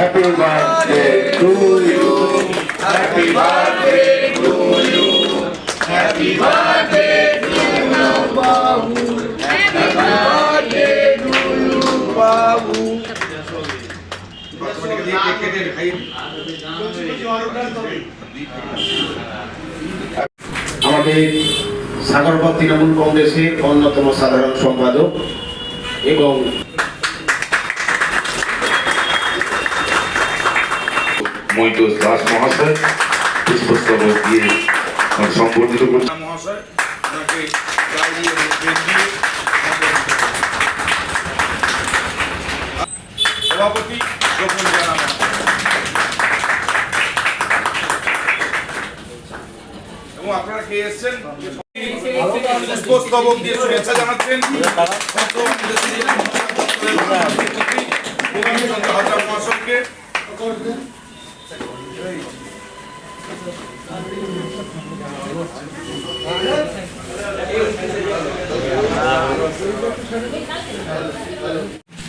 Happy birthday to you. Happy birthday to you. Happy birthday to you, Babu. Happy birthday to you, Babu. আমাদের সাগরপথ তৃণমূল কংগ্রেসের অন্যতম সাধারণ সম্পাদক এবং মৈতোষ দাস মহাশয়। পুষ্পস্তবক দিয়ে সম্বর্ধিত এবং আপনারা কে এসছেন? দিয়ে জানাচ্ছেন।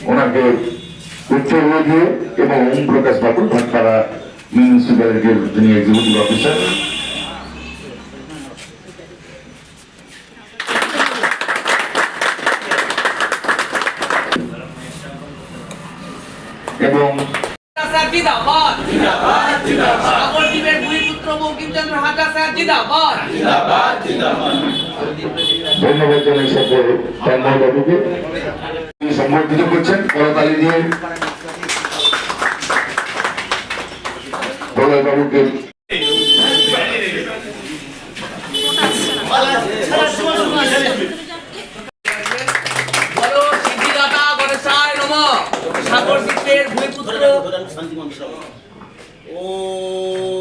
ওনাকে উত্তর দিয়ে এবং ওম প্রকাশ বাবু ভাটপাড়া মিউনিসিপ্যালিটির যিনি এক্সিকিউটিভ অফিসার এবং জিন্দাবাদ জিন্দাবাদ জিন্দাবাদ। হাজরা স্যার জিন্দাবাদ। ধন্যবাদ জানাই সকল তন্ময় সম্বর্ধিত করছেন করতালি দিয়ে। বাবুকে। বলো সিদ্ধিদাতা সাগর দ্বীপের ভূমিপুত্র। ॐ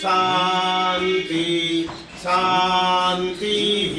शान्ति शान्तिः